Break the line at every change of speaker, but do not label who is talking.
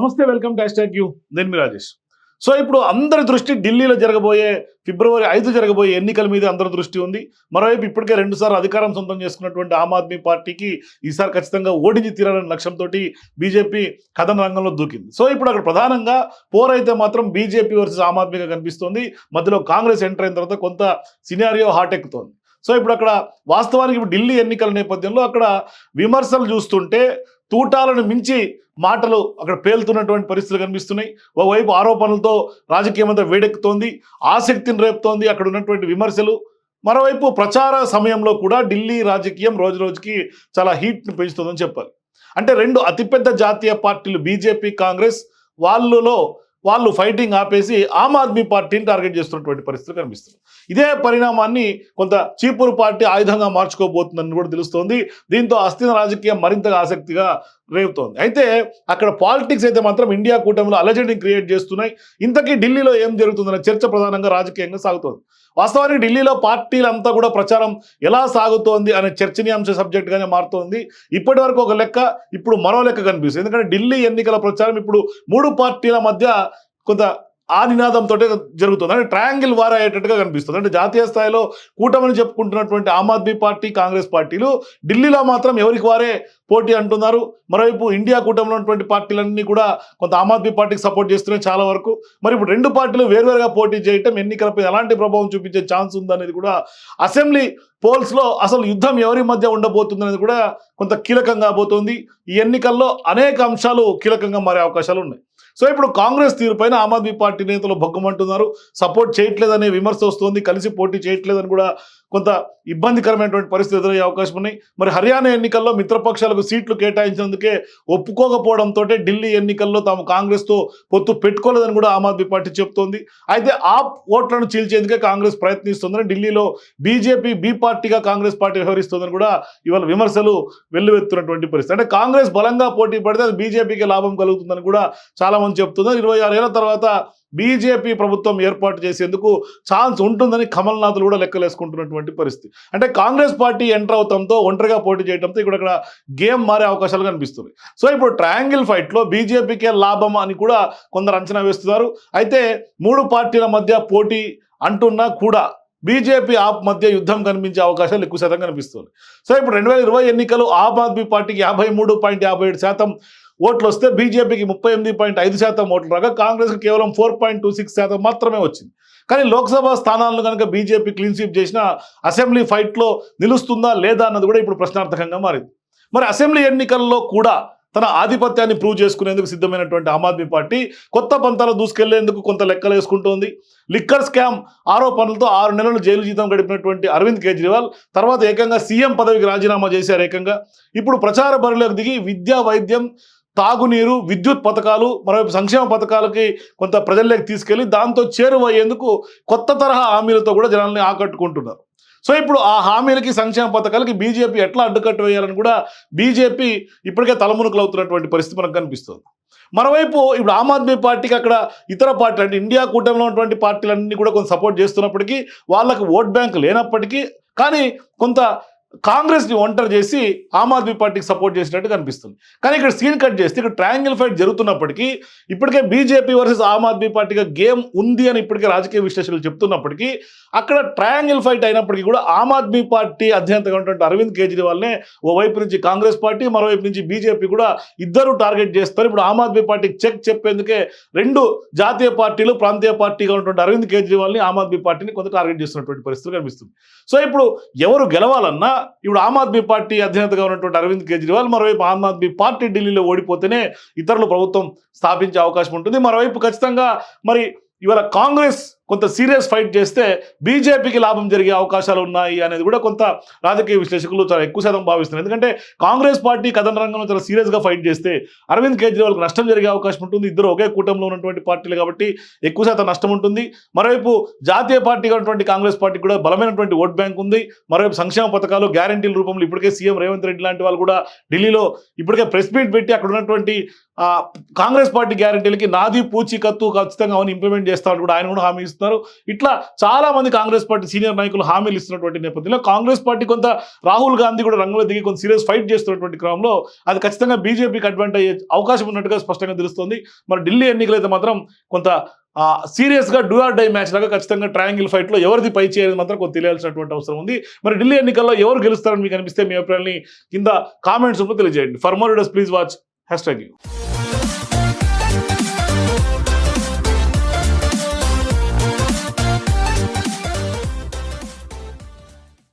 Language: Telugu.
నమస్తే వెల్కమ్ టు హ్యాష్ యూ. నేను మీ రాజేష్. సో ఇప్పుడు అందరి దృష్టి ఢిల్లీలో జరగబోయే ఫిబ్రవరి ఐదు జరగబోయే ఎన్నికల మీద అందరి దృష్టి ఉంది. మరోవైపు ఇప్పటికే రెండుసార్లు అధికారం సొంతం చేసుకున్నటువంటి ఆమ్ ఆద్మీ పార్టీకి ఈసారి ఖచ్చితంగా ఓడించి తీరాలనే లక్ష్యంతో బీజేపీ కథన రంగంలో దూకింది. సో ఇప్పుడు అక్కడ ప్రధానంగా పోర్ అయితే మాత్రం బీజేపీ వర్సెస్ ఆమ్ ఆద్మీగా కనిపిస్తోంది. మధ్యలో కాంగ్రెస్ ఎంటర్ అయిన తర్వాత కొంత సినారియో హాట్ ఎక్కుతోంది సో ఇప్పుడు అక్కడ వాస్తవానికి ఇప్పుడు ఢిల్లీ ఎన్నికల నేపథ్యంలో అక్కడ విమర్శలు చూస్తుంటే తూటాలను మించి మాటలు అక్కడ పేలుతున్నటువంటి పరిస్థితులు కనిపిస్తున్నాయి. ఓవైపు ఆరోపణలతో రాజకీయం అంతా వేడెక్కుతోంది. ఆసక్తిని రేపుతోంది అక్కడ ఉన్నటువంటి విమర్శలు. మరోవైపు ప్రచార సమయంలో కూడా ఢిల్లీ రాజకీయం రోజు రోజుకి చాలా హీట్ను పెంచుతుందని చెప్పాలి. అంటే రెండు అతిపెద్ద జాతీయ పార్టీలు బీజేపీ కాంగ్రెస్ వాళ్ళలో వాళ్ళు ఫైటింగ్ ఆపేసి ఆమ్ ఆద్మీ పార్టీని టార్గెట్ చేస్తున్నటువంటి పరిస్థితులు కనిపిస్తుంది ఇదే పరిణామాన్ని కొంత చీపురు పార్టీ ఆయుధంగా మార్చుకోబోతుందని కూడా తెలుస్తోంది. దీంతో అస్థిన రాజకీయం మరింతగా ఆసక్తిగా రేపుతోంది అయితే అక్కడ పాలిటిక్స్ అయితే మాత్రం ఇండియా కూటమిలో అలజడిని క్రియేట్ చేస్తున్నాయి. ఇంతకీ ఢిల్లీలో ఏం జరుగుతుందనే చర్చ ప్రధానంగా రాజకీయంగా సాగుతోంది. వాస్తవానికి ఢిల్లీలో పార్టీలంతా కూడా ప్రచారం ఎలా సాగుతోంది అనే చర్చనీయాంశ సబ్జెక్ట్గానే మారుతోంది. ఇప్పటి వరకు ఒక లెక్క ఇప్పుడు మరో లెక్క కనిపిస్తుంది. ఎందుకంటే ఢిల్లీ ఎన్నికల ప్రచారం ఇప్పుడు మూడు పార్టీల మధ్య కొంత ఆ నినాదంతో జరుగుతుంది. అంటే ట్రయాంగిల్ వార్ అయ్యేటట్టుగా కనిపిస్తుంది. అంటే జాతీయ స్థాయిలో కూటమని చెప్పుకుంటున్నటువంటి ఆమ్ ఆద్మీ పార్టీ కాంగ్రెస్ పార్టీలు ఢిల్లీలో మాత్రం ఎవరికి వారే పోటీ అంటున్నారు. మరోవైపు ఇండియా కూటమిలో ఉన్నటువంటి పార్టీలన్నీ కూడా కొంత ఆమ్ ఆద్మీ పార్టీకి సపోర్ట్ చేస్తున్నాయి చాలా వరకు. మరి ఇప్పుడు రెండు పార్టీలు వేరువేరుగా పోటీ చేయటం ఎన్నికలపై ఎలాంటి ప్రభావం చూపించే ఛాన్స్ ఉందనేది కూడా అసెంబ్లీ పోల్స్లో అసలు యుద్ధం ఎవరి మధ్య ఉండబోతుంది అనేది కూడా కొంత కీలకంగా కాబోతోంది. ఈ ఎన్నికల్లో అనేక అంశాలు కీలకంగా మారే అవకాశాలు ఉన్నాయి. సో ఇప్పుడు కాంగ్రెస్ తీరుపైన ఆమ్ ఆద్మీ పార్టీ నేతలు భగ్గుమంటున్నారు. సపోర్ట్ చేయట్లేదనే విమర్శ వస్తుంది. కలిసి పోటీ చేయట్లేదని కూడా కొంత ఇబ్బందికరమైనటువంటి పరిస్థితి ఎదురయ్యే అవకాశం ఉన్నాయి. మరి హర్యానా ఎన్నికల్లో మిత్రపక్షాలకు సీట్లు కేటాయించినందుకే ఒప్పుకోకపోవడంతో ఢిల్లీ ఎన్నికల్లో తాము కాంగ్రెస్తో పొత్తు పెట్టుకోలేదని కూడా ఆమ్ ఆద్మీ పార్టీ చెబుతోంది అయితే ఆ ఓట్లను చీల్చేందుకే కాంగ్రెస్ ప్రయత్నిస్తుందని ఢిల్లీలో బీజేపీ బి పార్టీగా కాంగ్రెస్ పార్టీ వ్యవహరిస్తుందని కూడా ఇవాళ విమర్శలు వెల్లువెత్తున్నటువంటి పరిస్థితి. అంటే కాంగ్రెస్ బలంగా పోటీ పడితే అది బీజేపీకి లాభం కలుగుతుందని కూడా చాలామంది చెప్తున్నారు. ఇరవై ఆరేళ్ళ తర్వాత బీజేపీ ప్రభుత్వం ఏర్పాటు చేసేందుకు ఛాన్స్ ఉంటుందని కమల్నాథ్లు కూడా లెక్కలేసుకుంటున్నటువంటి పరిస్థితి. అంటే కాంగ్రెస్ పార్టీ ఎంటర్ అవడంతో ఒంటరిగా పోటీ చేయడంతో ఇక్కడ ఇక్కడ గేమ్ మారే అవకాశాలు కనిపిస్తుంది సో ఇప్పుడు ట్రయాంగిల్ ఫైట్లో బీజేపీకే లాభం అని కూడా కొందరు అంచనా వేస్తున్నారు. అయితే మూడు పార్టీల మధ్య పోటీ అంటున్నా కూడా బీజేపీ ఆప్ మధ్య యుద్ధం కనిపించే అవకాశాలు ఎక్కువ శాతం కనిపిస్తుంది సో ఇప్పుడు రెండు వేల ఇరవై ఎన్నికలు ఆమ్ ఆద్మీ పార్టీకి యాభై మూడు పాయింట్ యాభై ఏడు శాతం ఓట్లు వస్తే బీజేపీకి ముప్పై ఎనిమిది పాయింట్ ఐదు శాతం ఓట్లు రాగా కాంగ్రెస్కి కేవలం ఫోర్ పాయింట్ టూ సిక్స్ శాతం మాత్రమే వచ్చింది. కానీ లోక్సభ స్థానాలను కనుక బీజేపీ క్లీన్ స్వీప్ చేసిన అసెంబ్లీ ఫైట్లో నిలుస్తుందా లేదా అన్నది కూడా ఇప్పుడు ప్రశ్నార్థకంగా మారింది. మరి అసెంబ్లీ ఎన్నికల్లో కూడా తన ఆధిపత్యాన్ని ప్రూవ్ చేసుకునేందుకు సిద్ధమైనటువంటి ఆమ్ ఆద్మీ పార్టీ కొత్త పంతాలు దూసుకెళ్ళేందుకు కొంత లెక్కలు వేసుకుంటోంది. లిక్కర్ స్కామ్ ఆరోపణలతో ఆరు నెలలు జైలు జీతం గడిపినటువంటి అరవింద్ కేజ్రీవాల్ తర్వాత ఏకంగా సీఎం పదవికి రాజీనామా చేశారు ఏకంగా. ఇప్పుడు ప్రచార బరిలోకి దిగి విద్యా వైద్యం తాగునీరు విద్యుత్ పథకాలు మరోవైపు సంక్షేమ పథకాలకి కొంత ప్రజల్లోకి తీసుకెళ్ళి దాంతో చేరువయ్యేందుకు కొత్త తరహా హామీలతో కూడా జనాల్ని ఆకట్టుకుంటున్నారు. సో ఇప్పుడు ఆ హామీలకి సంక్షేమ పథకాలకి బీజేపీ ఎట్లా అడ్డుకట్టు వేయాలని కూడా బీజేపీ ఇప్పటికే తలమునుకలు అవుతున్నటువంటి పరిస్థితి మనకు కనిపిస్తుంది. మరోవైపు ఇప్పుడు ఆమ్ ఆద్మీ పార్టీకి అక్కడ ఇతర పార్టీలు అంటే ఇండియా కూటమిలో ఉన్నటువంటి పార్టీలన్నీ కూడా కొంత సపోర్ట్ చేస్తున్నప్పటికీ వాళ్ళకి ఓట్ బ్యాంక్ లేనప్పటికీ కానీ కొంత కాంగ్రెస్ని ఒంటరి చేసి ఆమ్ ఆద్మీ పార్టీకి సపోర్ట్ చేసినట్టు కనిపిస్తుంది. కానీ ఇక్కడ సీన్ కట్ చేస్తే ఇక్కడ ట్రయాంగిల్ ఫైట్ జరుగుతున్నప్పటికీ ఇప్పటికే బీజేపీ వర్సెస్ ఆమ్ ఆద్మీ పార్టీగా గేమ్ ఉంది అని ఇప్పటికే రాజకీయ విశ్లేషకులు చెప్తున్నప్పటికీ అక్కడ ట్రయాంగిల్ ఫైట్ అయినప్పటికీ కూడా ఆమ్ ఆద్మీ పార్టీ అధ్యక్షతగా ఉన్నటువంటి అరవింద్ కేజ్రీవాల్నే ఓవైపు నుంచి కాంగ్రెస్ పార్టీ మరోవైపు నుంచి బీజేపీ కూడా ఇద్దరు టార్గెట్ చేస్తారు. ఇప్పుడు ఆమ్ ఆద్మీ పార్టీకి చెక్ చెప్పేందుకే రెండు జాతీయ పార్టీలు ప్రాంతీయ పార్టీగా ఉన్నటువంటి అరవింద్ కేజ్రీవాల్ని ఆమ్ ఆద్మీ పార్టీని కొంత టార్గెట్ చేస్తున్నటువంటి పరిస్థితి కనిపిస్తుంది. సో ఇప్పుడు ఎవరు గెలవాలన్నా ఇప్పుడు ఆమ్ ఆద్మీ పార్టీ అధినేతగా ఉన్నటువంటి అరవింద్ కేజ్రీవాల్ మరోవైపు ఆమ్ ఆద్మీ పార్టీ ఢిల్లీలో ఓడిపోతేనే ఇతరులు ప్రభుత్వం స్థాపించే అవకాశం ఉంటుంది. మరోవైపు ఖచ్చితంగా మరి ఇవాళ కాంగ్రెస్ కొంత సీరియస్ ఫైట్ చేస్తే బీజేపీకి లాభం జరిగే అవకాశాలు ఉన్నాయి అనేది కూడా కొంత రాజకీయ విశ్లేషకులు చాలా ఎక్కువ శాతం భావిస్తున్నారు. ఎందుకంటే కాంగ్రెస్ పార్టీ కథన రంగంలో చాలా సీరియస్గా ఫైట్ చేస్తే అరవింద్ కేజ్రీవాల్కి నష్టం జరిగే అవకాశం ఉంటుంది. ఇద్దరు ఒకే కూటమిలో ఉన్నటువంటి పార్టీలు కాబట్టి ఎక్కువ శాతం నష్టం ఉంటుంది. మరోవైపు జాతీయ పార్టీగా ఉన్నటువంటి కాంగ్రెస్ పార్టీకి కూడా బలమైనటువంటి ఓట్ బ్యాంక్ ఉంది. మరోవైపు సంక్షేమ పథకాలు గ్యారంటీల రూపంలో ఇప్పటికే సీఎం రేవంత్ రెడ్డి లాంటి వాళ్ళు కూడా ఢిల్లీలో ఇప్పటికే ప్రెస్ మీట్ పెట్టి అక్కడ ఉన్నటువంటి కాంగ్రెస్ పార్టీ గ్యారంటీలకి నాది పూచీకత్తు ఖచ్చితంగా అవన్నీ ఇంప్లిమెంట్ చేస్తామని కూడా ఆయన కూడా హామీ ఇస్తున్నారు ఇట్లా చాలా మంది కాంగ్రెస్ పార్టీ సీనియర్ నాయకులు హామీలు ఇస్తున్నటువంటి నేపథ్యంలో కాంగ్రెస్ పార్టీ కొంత రాహుల్ గాంధీ కూడా రంగులో దిగి కొంత సీరియస్ ఫైట్ చేస్తున్నటువంటి క్రమంలో అది ఖచ్చితంగా బీజేపీకి అడ్వాంటేజ్ అయ్యే అవకాశం ఉన్నట్టుగా స్పష్టంగా తెలుస్తుంది. మరి ఢిల్లీ ఎన్నికలైతే మాత్రం కొంత సీరియస్గా డూ ఆర్ డై మ్యాచ్ లాగా ఖచ్చితంగా ట్రయాంగిల్ ఫైట్లో ఎవరిది పై చేయాలని మాత్రం కొంత తెలియాల్సినటువంటి అవసరం ఉంది. మరి ఢిల్లీ ఎన్నికల్లో ఎవరు గెలుస్తారని మీకు అనిపిస్తే మీ అభిప్రాయాన్ని కింద కామెంట్స్ తెలియజేయండి. For more please watch hashtag